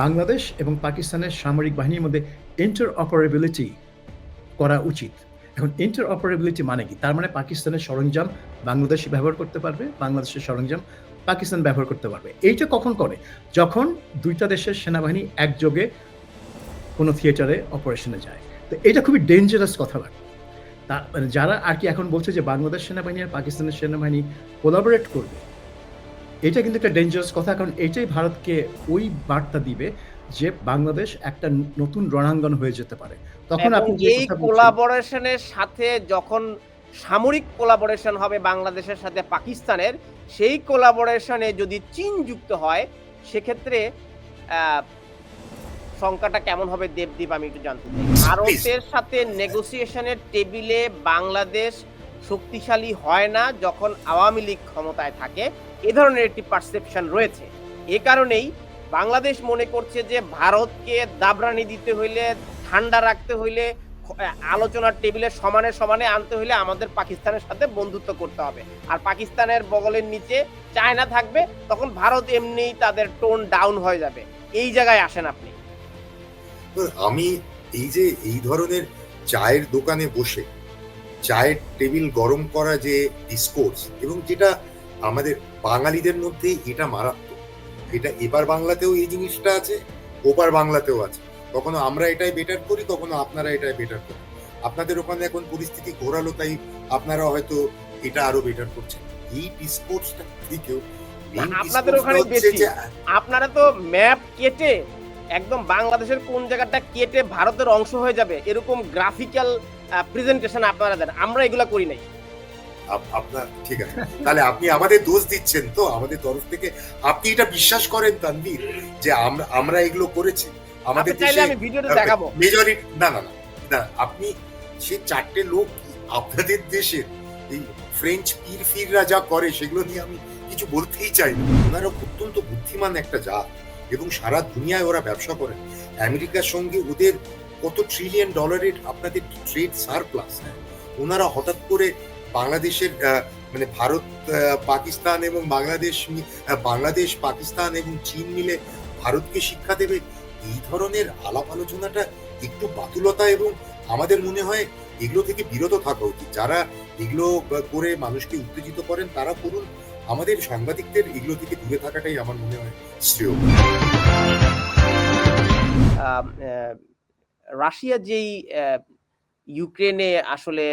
বাংলাদেশ এবং পাকিস্তানের সামরিক বাহিনীর মধ্যে ইন্টার অপারেবিলিটি করা উচিত। এখন ইন্টার অপারেবিলিটি মানে কি? তার মানে পাকিস্তানের সরঞ্জাম বাংলাদেশ ব্যবহার করতে পারবে, বাংলাদেশের সরঞ্জাম পাকিস্তান ব্যবহার করতে পারবে। এইটা কখন করে? যখন দুইটা দেশের সেনাবাহিনী একযোগে কোনো থিয়েটারে অপারেশনে যায়। তো এটা খুবই ডেঞ্জারাস কথা লাগে তা মানে যারা আর কি এখন বলছে যে বাংলাদেশ সেনাবাহিনী আর পাকিস্তানের সেনাবাহিনী কোলাবোরেট করবে এটা কিন্তু একটা ডেঞ্জারাস কথা কারণ এটাই ভারতকে ওই বার্তা দিবে যে বাংলাদেশ একটা নতুন রণাঙ্গন হয়ে যেতে পারে। তখন আপনি এই কোলাবোরেশনের সাথে যখন সামরিক কোলাবোরেশন হবে বাংলাদেশের সাথে পাকিস্তানের সেই কোলাবোরেশনে যদি চীন যুক্ত হয় সেক্ষেত্রে আহ, সংখ্যাটা কেমন হবে দেবদীপ আমি একটু জানতে চাই। ভারতের সাথে নেগোসিয়েশনের টেবিলে বাংলাদেশ শক্তিশালী হয় না যখন আওয়ামী লীগ ক্ষমতায় থাকে এ ধরনের একটি পারসেপশন রয়েছে। এ কারণেই বাংলাদেশ মনে করছে যে ভারতকে দাবরানি দিতে হইলে, ঠান্ডা রাখতে হইলে আলোচনার টেবিলে সমানে সমানে আনতে হইলে আমাদের পাকিস্তানের সাথে বন্ধুত্ব করতে হবে। আর পাকিস্তানের বগলের নিচে চায়না থাকবে, তখন ভারত এমনিই তাদের টোন ডাউন হয়ে যাবে। এই জায়গায় আসেন আপনি। আমি এই যে এই ধরনের চায়ের দোকানে বসে, চায়ের টেবিল গরম করা যে ডিসকোর্স এবং যেটা আমাদের বাঙালিদের মধ্যে এটা মারাত্মক। এটা এবার বাংলাতেও এই জিনিসটা আছে ওপার বাংলাতেও আছে। কখনো আমরা এটাই বেটার করি কখনো আপনারা এটাই বেটার করি আপনাদের ওখানে এখন পরিস্থিতি ঘোরালো তাই আপনারা হয়তো এটা আরও বেটার করছেন। এই ডিসকোর্সটা থেকেও আপনাদের ওখানে বেশি। আপনারা তো ম্যাপ কেটে একদম বাংলাদেশের কোন জায়গাটা কেটে ভারতের অংশ হয়ে যাবে এরকম গ্রাফিক্যাল প্রেজেন্টেশন আপনারা দেন। আমরা এগুলা করি নাই। আপনার ঠিক আছে। তাহলে আপনি আমাদের দোষ দিচ্ছেন তো আমাদের তরফ থেকে। আপনি এটা বিশ্বাস করেন তানভীর যে আমরা আমরা এগুলো করেছি। আমাদের দেশে মেজরিটি না না না না আপনি সে চারটে লোক আপনাদের দেশের এই ফ্রেঞ্চ পীর ফিররা যা করে সেগুলো নিয়ে আমি কিছু বলতেই চাই না। ওনারা অত্যন্ত বুদ্ধিমান একটা জাত এবং সারা দুনিয়ায় ওরা ব্যবসা করেন আমেরিকার সঙ্গে ওদের কত ট্রিলিয়ন ডলারের আপনাদের ট্রেড সারপ্লাস ওনারা হঠাৎ করে বাংলাদেশের মানে ভারত পাকিস্তান এবং বাংলাদেশ বাংলাদেশ, পাকিস্তান এবং চীন মিলে ভারতকে শিক্ষা দেবে, এই ধরনের আলাপ আলোচনাটা একটু বাতুলতা এবং আমাদের মনে হয় এগুলো থেকে বিরত থাকা উচিত। যারা এগুলো করে মানুষকে উত্তেজিত করেন, তারা করুন আমাদের সাংবাদিকদের এগুলো থেকে দূরে থাকাটাই আমার মনে হয় শ্রেয়। রাশিয়া যেই ইউক্রেনে আসলে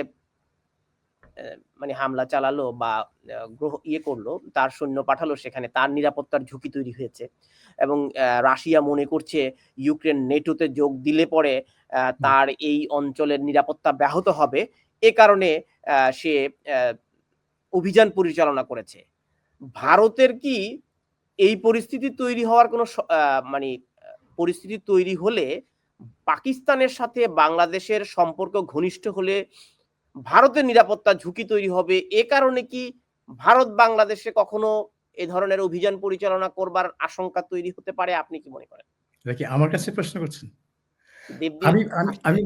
মানে হামলা চালালো বা গ্রহ ইয়ে করল তার সৈন্য পাঠালো সেখানে তার নিরাপত্তার ঝুঁকি তৈরি হয়েছে। এবং রাশিয়া মনে করছে ইউক্রেন নেটোতে যোগ দিলে পরে তার এই অঞ্চলের নিরাপত্তা ব্যাহত হবে। এ কারণে সে অভিযান পরিচালনা করেছে। ভারতের কি এই পরিস্থিতি তৈরি হওয়ার কোনো মানে পরিস্থিতি তৈরি হলে পাকিস্তানের সাথে বাংলাদেশের সম্পর্ক ঘনিষ্ঠ হলে ভারতের নিরাপত্তা ঝুঁকি তৈরি হবে। এ কারণে কি ভারত বাংলাদেশে কখনো এ ধরনের অভিযান পরিচালনা করবার আশঙ্কা তৈরি হতে পারে? আপনি কি মনে করেন? এটা আমার কাছে প্রশ্ন করছেন? আমি আমি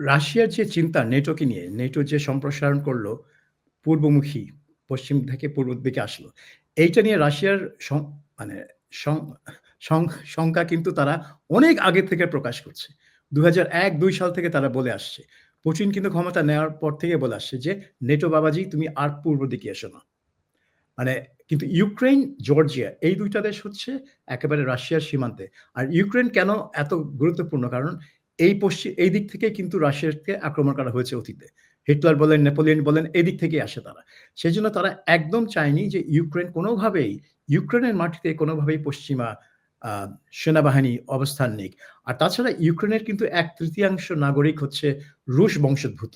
রাশিয়ার যে চিন্তা নেটোকে নিয়ে নেটো যে সম্প্রসারণ করল পূর্বমুখী পশ্চিম থেকে পূর্ব দিকে আসলো এইটা নিয়ে রাশিয়ার মানে সং- সং- শঙ্কা কিন্তু তারা অনেক আগে থেকে প্রকাশ করছে। দু এক দুই সাল থেকে তারা বলে আসছে। পুতিন কিন্তু ক্ষমতা নেওয়ার পর থেকে বলে আসছে যে, নেটো বাবাজি, তুমি আর পূর্ব দিকে এসো না। মানে কিন্তু ইউক্রেন জর্জিয়া, এই দুইটা দেশ হচ্ছে একেবারে রাশিয়ার সীমান্তে। আর ইউক্রেন কেন এত গুরুত্বপূর্ণ? কারণ এই পশ্চিম এই দিক থেকে কিন্তু রাশিয়াকে আক্রমণ করা হয়েছে অতীতে। হিটলার বলেন, নেপোলিয়ন বলেন, এই দিক থেকেই আসে তারা। সেই জন্য তারা একদম চায়নি যে ইউক্রেন কোনোভাবেই ইউক্রেনের মাটিতে কোনোভাবেই পশ্চিমা সেনাবাহিনী অবস্থান নিক। আর তাছাড়া ইউক্রেনের কিন্তু এক তৃতীয়াংশ নাগরিক হচ্ছে রুশ বংশোদ্ভূত।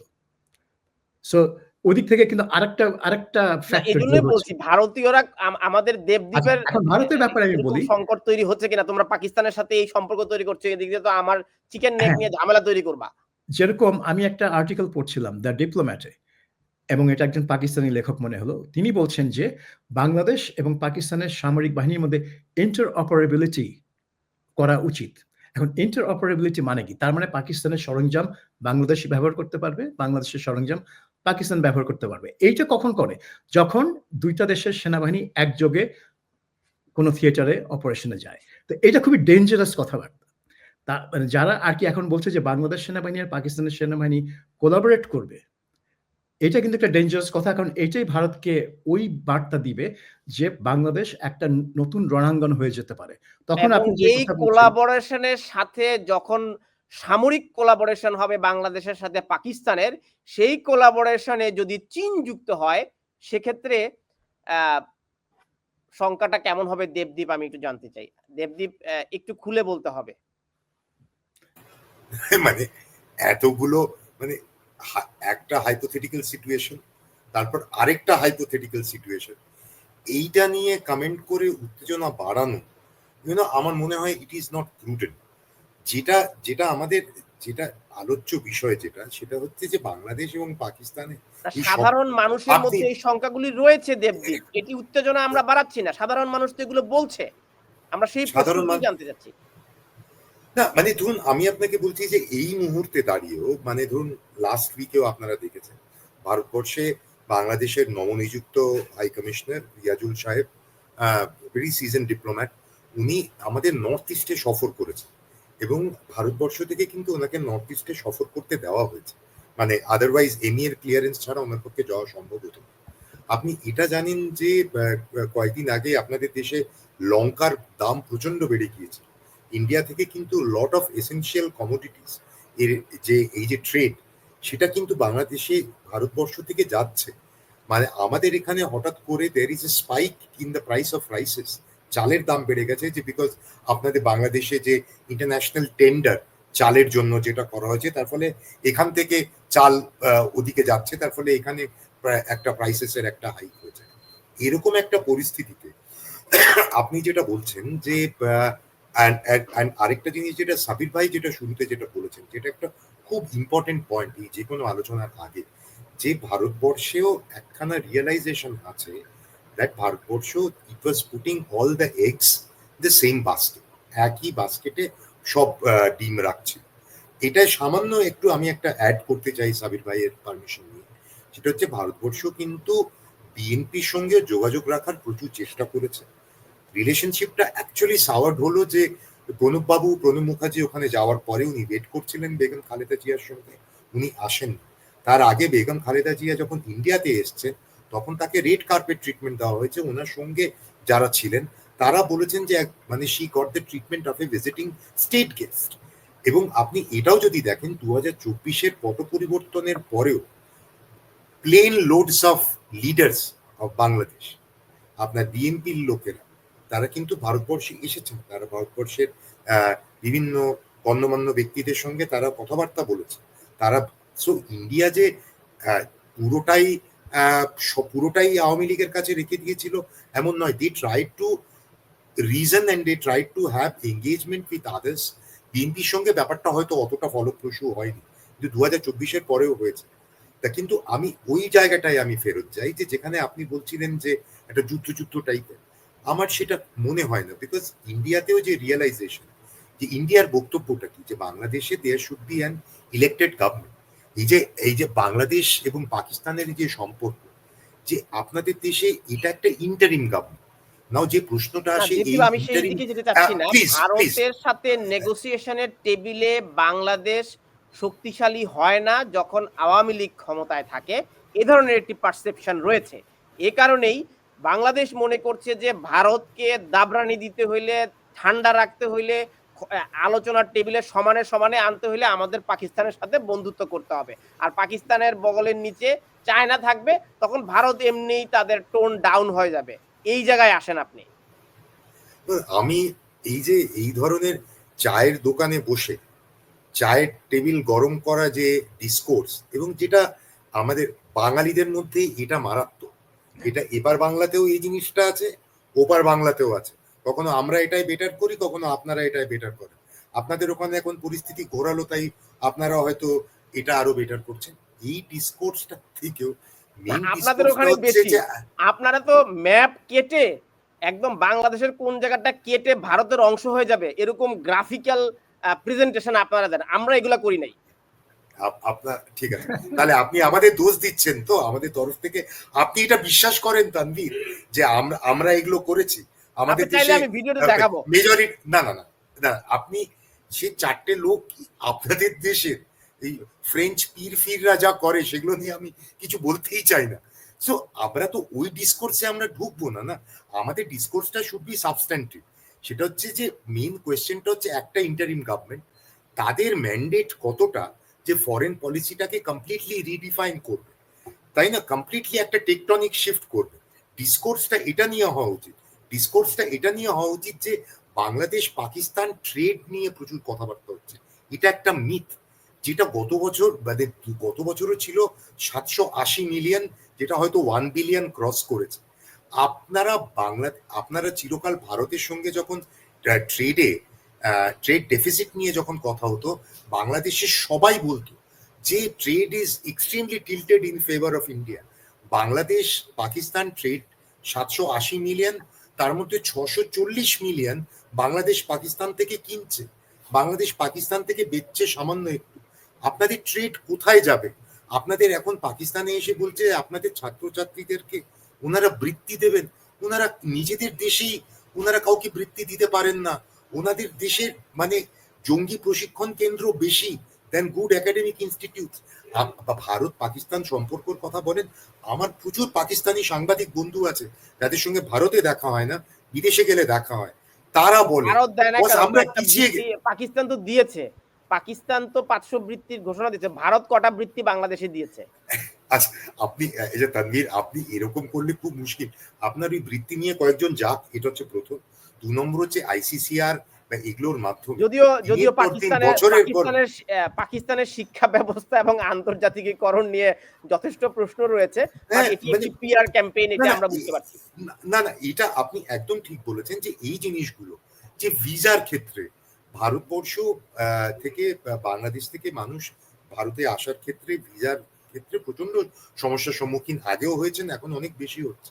সো ওদিক থেকে কিন্তু আরেকটা আরেকটা বলছি ভারতীয়রা আমাদের দেবদ্বীপের আচ্ছা, ভারতের ব্যাপারে আমি বলি। সংকট তৈরি হচ্ছে কিনা তোমরা পাকিস্তানের সাথে এই সম্পর্ক তৈরি করছ এদিক দিয়ে তো আমার চিকেন নেক হ্যাঁ। নিয়ে ঝামেলা তৈরি করবা। যেরকম আমি একটা আর্টিকেল পড়ছিলাম দ্য ডিপ্লোম্যাটে এবং এটা একজন পাকিস্তানি লেখক মনে হলো। তিনি বলছেন যে, বাংলাদেশ এবং পাকিস্তানের সামরিক বাহিনীর মধ্যে ইন্টার অপারেবিলিটি করা উচিত। এখন ইন্টার অপারেবিলিটি মানে কি? তার মানে পাকিস্তানের সরঞ্জাম বাংলাদেশ ব্যবহার করতে পারবে, বাংলাদেশের সরঞ্জাম পাকিস্তান ব্যবহার করতে পারবে। এইটা কখন করে? যখন দুইটা দেশের সেনাবাহিনী একযোগে কোনো থিয়েটারে অপারেশনে যায়। তো এটা খুবই ডেঞ্জারাস কথাবার্তা। তা মানে যারা আর কি এখন বলছে যে, বাংলাদেশ সেনাবাহিনী আর পাকিস্তানের সেনাবাহিনী কোলাবোরেট করবে এটা কিন্তু একটা ডেঞ্জারাস কথা কারণ এটাই ভারতকে ওই বার্তা দিবে যে বাংলাদেশ একটা নতুন রণাঙ্গন হয়ে যেতে পারে। তখন আপনি এই কোলাবোরেশনের সাথে যখন সামরিক কোলাবোরেশন হবে বাংলাদেশের সাথে পাকিস্তানের সেই কোলাবোরেশনে যদি চীন যুক্ত হয় সেক্ষেত্রে আহ, সংখ্যাটা কেমন হবে দেবদীপ আমি একটু জানতে চাই। দেবদীপ একটু খুলে বলতে হবে। মানে এতগুলো মানে একটা হাইপোথেটিক্যাল সিচুয়েশন তারপর আরেকটা হাইপোথেটিক্যাল সিচুয়েশন এইটা নিয়ে কমেন্ট করে উত্তেজনা বাড়ানো ইউনো আমার মনে হয় ইট ইজ নট প্রুডেন্ট যেটা যেটা আমাদের যেটা আলোচ্য বিষয় যেটা সেটা হচ্ছে যে বাংলাদেশ এবং পাকিস্তানে সাধারণ মানুষের মধ্যে এই সংখ্যাগুলি রয়েছে দেবদীপ। এটি উত্তেজনা আমরা বাড়াচ্ছি না। সাধারণ মানুষ তো এগুলো বলছে। আমরা সেই সাধারণ মানুষ- জানতে চাচ্ছি। না মানে ধরুন, আমি আপনাকে বলছি যে এই মুহূর্তে দাঁড়িয়েও মানে ধরুন লাস্ট উইকেও আপনারা দেখেছেন, ভারতবর্ষে বাংলাদেশের নবনিযুক্ত হাই কমিশনার রিয়াজুল সাহেব ভেরি সিজন ডিপ্লোম্যাট উনি আমাদের নর্থ ইস্টে সফর করেছেন এবং ভারতবর্ষ থেকে কিন্তু ওনাকে নর্থ ইস্টে সফর করতে দেওয়া হয়েছে। মানে আদারওয়াইজ এমি এর ক্লিয়ারেন্স ছাড়া ওনার পক্ষে যাওয়া সম্ভব হতো আপনি এটা জানেন যে কয়েকদিন আগে আপনাদের দেশে লঙ্কার দাম প্রচণ্ড বেড়ে গিয়েছে ইন্ডিয়া থেকে কিন্তু লট অফ এসেনশিয়াল কমোডিটিস এর যে, এই যে ট্রেড সেটা কিন্তু বাংলাদেশে ভারতবর্ষ থেকে যাচ্ছে। মানে আমাদের এখানে হঠাৎ করে there is a spike in the price of rices চালের দাম বেড়ে গেছে যে বিকজ আপনাদের বাংলাদেশে যে ইন্টারন্যাশনাল টেন্ডার চালের জন্য যেটা করা হয়েছে, তার ফলে এখান থেকে চাল ওদিকে যাচ্ছে, তার ফলে এখানে একটা প্রাইসেসের একটা হাইক হয়ে যায় এরকম একটা পরিস্থিতিতে আপনি যেটা বলছেন যে and আরেকটা জিনিস যেটা সাবির ভাই যেটা শুরুতে যেটা বলেছেন, যেটা একটা খুব ইম্পর্টেন্ট পয়েন্ট এই যে কোনো আলোচনার আগে, যে ভারতবর্ষেও একখানা রিয়েলাইজেশন আছে that Bharatvarsha it was putting all the eggs the same basket একই বাস্কেটে সব ডিম রাখছে। এটা সামান্য একটু আমি একটা অ্যাড করতে চাই সাবির ভাইয়ের পারমিশন নিয়ে, সেটা হচ্ছে ভারতবর্ষ কিন্তু বিএনপির সঙ্গে যোগাযোগ রাখার প্রচুর চেষ্টা করেছে। রিলেশনশিপটা অ্যাকচুয়ালি সাওয়ার্ড হলো যে প্রণব বাবু প্রণব মুখার্জি ওখানে যাওয়ার পরে উনি ওয়েট করছিলেন বেগম খালেদা জিয়ার সঙ্গে। উনি আসেন। তার আগে বেগম খালেদা জিয়া যখন ইন্ডিয়াতে এসছেন তখন তাকে রেড কার্পেট ট্রিটমেন্ট দেওয়া হয়েছে। ওনার সঙ্গে যারা ছিলেন, তারা বলেছেন যে মানে she got the treatment of a visiting state guest এবং আপনি এটাও যদি দেখেন দু হাজার চব্বিশের পট পরিবর্তনের পরেও plane loads of leaders of Bangladesh আপনার বিএনপির লোকেরা তারা কিন্তু ভারতবর্ষে এসেছেন। তারা ভারতবর্ষের বিভিন্ন গণ্যমান্য ব্যক্তিদের সঙ্গে তারা কথাবার্তা বলেছে তারা, সো, ইন্ডিয়া যে পুরোটাই পুরোটাই আওয়ামী লীগের কাছে রেখে দিয়েছিল, এমন নয়। They try to reason and they try to have engagement with others বিএনপির সঙ্গে ব্যাপারটা হয়তো অতটা ফলপ্রসূ হয়নি, কিন্তু দু হাজার চব্বিশের পরেও হয়েছে। তা কিন্তু আমি, ওই জায়গাটায় আমি ফেরত যাই যে, যেখানে আপনি বলছিলেন যে, একটা যুদ্ধ যুদ্ধ টাইপের আমার সেটা মনে হয় না বিকজ ইন্ডিয়াতেও যে রিয়েলাইজেশন যে ইন্ডিয়ার বক্তব্যটা কি? যে বাংলাদেশে there should be an elected government এই যে এই যে বাংলাদেশ এবং পাকিস্তানের যে সম্পর্ক যে আপনাদের দেশে এটা একটা ইন্টারিম গভর্নমেন্ট নাও যে প্রশ্নটা আসে আমি সেই দিকে যেতে চাচ্ছি না। ভারতের সাথে নেগোসিয়েশনের টেবিলে বাংলাদেশ শক্তিশালী হয় না যখন আওয়ামী লীগ ক্ষমতায় থাকে এ ধরনের একটি পারসেপশন রয়েছে। এ কারণেই বাংলাদেশ মনে করছে যে ভারতকে দাবরানি দিতে হইলে, ঠান্ডা রাখতে হইলে আলোচনার টেবিলে সমানে সমানে আনতে হইলে আমাদের পাকিস্তানের সাথে বন্ধুত্ব করতে হবে। আর পাকিস্তানের বগলের নিচে চায়না থাকবে, তখন ভারত এমনিই তাদের টোন ডাউন হয়ে যাবে। এই জায়গায় আসেন আপনি। আমি এই যে এই ধরনের চায়ের দোকানে বসে, চায়ের টেবিল গরম করা যে ডিসকোর্স এবং যেটা আমাদের বাঙালিদের মধ্যে এটা মারাত্মক। এটা এবার বাংলাতেও এই জিনিসটা আছে ওপার বাংলাতেও আছে। কখনো আমরা এটাই বেটার করি কখনো আপনারা এটাই বেটার করেন। আপনাদের ওখানে এখন পরিস্থিতি ঘোরালো তাই আপনারা হয়তো এটা আরও বেটার করছেন। এই ডিসকোর্সটা থেকেও আপনাদের ওখানে বেশি। আপনারা তো ম্যাপ কেটে একদম বাংলাদেশের কোন জায়গাটা কেটে ভারতের অংশ হয়ে যাবে এরকম গ্রাফিক্যাল প্রেজেন্টেশন আপনারা দেন। আমরা এগুলা করি নাই। আপনার ঠিক আছে। তাহলে আপনি আমাদের দোষ দিচ্ছেন তো আমাদের তরফ থেকে। আপনি এটা বিশ্বাস করেন তানভীর যে আমরা আমরা এগুলো করেছি। আমাদের দেশে মেজরিটি না না না না আপনি সে চারটে লোক আপনাদের দেশের এই ফ্রেঞ্চ পীর ফিররা যা করে সেগুলো নিয়ে আমি কিছু বলতেই চাই না। সো আমরা তো ওই ডিসকোর্সে আমরা ঢুকবো না না? আমাদের ডিসকোর্সটা শুড বি সাবস্ট্যান্টিভ সেটা হচ্ছে যে মেন কোয়েশ্চেনটা হচ্ছে একটা ইন্টারিম গভর্নমেন্ট তাদের ম্যান্ডেট কতটা? যে ফরেন পলিসিটাকে কমপ্লিটলি রিডিফাইন করবে। তাই না? কমপ্লিটলি একটা টেকটনিক শিফট করবে। ডিসকোর্সটা এটা নিয়ে হওয়া উচিত। ডিসকোর্সটা এটা নিয়ে হওয়া উচিত যে বাংলাদেশ পাকিস্তান ট্রেড নিয়ে প্রচুর কথাবার্তা হচ্ছে। এটা একটা মিথ যেটা গত বছর মানে গত বছরও ছিল সাতশো আশি মিলিয়ন যেটা হয়তো ওয়ান বিলিয়ন ক্রস করেছে। আপনারা বাংলা আপনারা চিরকাল ভারতের সঙ্গে যখন ট্রেডে ট্রেড ডেফিসিট নিয়ে যখন কথা হতো, বাংলাদেশে সবাই বলতো যে trade is extremely tilted in favour of India Bangladesh, Pakistan trade সাতশো আশি মিলিয়ন তার মধ্যে ছশো চল্লিশ মিলিয়ন বাংলাদেশ, পাকিস্তান থেকে কিনছে। বাংলাদেশ, পাকিস্তান থেকে বেচছে সামান্য একটু। আপনাদের ট্রেড কোথায় যাবে? আপনাদের এখন পাকিস্তানে এসে বলছে, আপনাদের ছাত্রছাত্রীদেরকে ওনারা বৃত্তি দেবেন। ওনারা নিজেদের দেশেই ওনারা কাউকে বৃত্তি দিতে পারেন না। ওনাদের দেশের মানে জঙ্গি প্রশিক্ষণ কেন্দ্র বেশি than good academic institute Bharat Pakistan সম্পর্কর কথা বলেন আমার প্রচুর পাকিস্তানি সাংবাদিক বন্ধু আছে যাদের সঙ্গে ভারতে দেখা হয় না বিদেশে গেলে দেখা হয়। তারা বলে আমরা পিছিয়ে পাকিস্তান তো দিয়েছে। পাকিস্তান তো পাঁচশো বৃত্তির ঘোষণা দিয়েছে। ভারত কটা বৃত্তি বাংলাদেশে দিয়েছে? আচ্ছা আপনি এই যে তানভীর আপনি এরকম করলে খুব মুশকিল। আপনার ওই বৃত্তি নিয়ে কয়েকজন যাক এটা হচ্ছে প্রথম। দু নম্বর হচ্ছে আইসিসিআর এগুলোর মাধ্যমে। যদিও যদিও পাকিস্তানের পাকিস্তানের পাকিস্তানের শিক্ষা ব্যবস্থা এবং আন্তর্জাতিকীকরণ নিয়ে যথেষ্ট প্রশ্ন রয়েছে এটি একটি পিআর ক্যাম্পেইন এটা আমরা বুঝতে পারছি। না, না এটা আপনি একদম ঠিক বলেছেন যে এই জিনিসগুলো যে ভিসার ক্ষেত্রে ভারতবর্ষ আহ, থেকে বাংলাদেশ থেকে মানুষ ভারতে আসার ক্ষেত্রে ভিসার ক্ষেত্রে প্রচণ্ড সমস্যার সম্মুখীন আগেও হয়েছেন এখন অনেক বেশি হচ্ছে।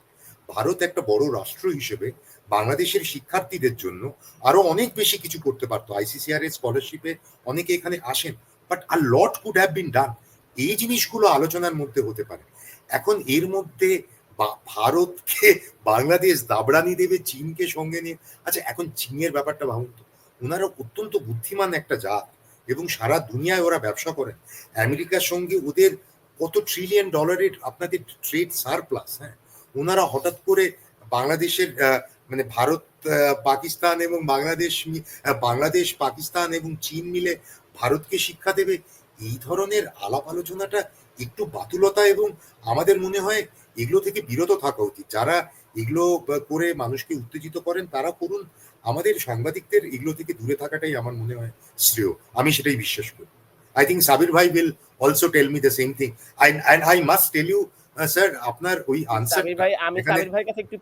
ভারত একটা বড় রাষ্ট্র হিসেবে বাংলাদেশের শিক্ষার্থীদের জন্য আরও অনেক বেশি কিছু করতে পারতো। আইসিসিআর এর স্কলারশিপে অনেকে এখানে আসেন but a lot could have been done এই জিনিসগুলো আলোচনার মধ্যে হতে পারে। এখন এর মধ্যে ভারতকে বাংলাদেশ দাবড়ানি দেবে চীনকে সঙ্গে নিয়ে। আচ্ছা এখন চীনের ব্যাপারটা ভাবুন তো। ওনারা অত্যন্ত বুদ্ধিমান একটা জাত এবং সারা দুনিয়ায় ওরা ব্যবসা করেন। আমেরিকার সঙ্গে ওদের কত ট্রিলিয়ন ডলারের আপনাদের ট্রেড সারপ্লাস হ্যাঁ? ওনারা হঠাৎ করে বাংলাদেশের মানে ভারত পাকিস্তান এবং বাংলাদেশ বাংলাদেশ পাকিস্তান এবং চীন মিলে ভারতকে শিক্ষা দেবে এই ধরনের আলাপ আলোচনাটা একটু বাতুলতা এবং আমাদের মনে হয় এগুলো থেকে বিরত থাকা উচিত। যারা এগুলো করে মানুষকে উত্তেজিত করেন তারা করুন। আমাদের সাংবাদিকদের এগুলো থেকে দূরে থাকাটাই আমার মনে হয় শ্রেয়। আমি সেটাই বিশ্বাস করি। আই থিঙ্ক সাবির ভাই will also tell me the same thing I I must tell you sir আপনার ওই আনসার ভাই আমি ভাইয়ের কাছে একটু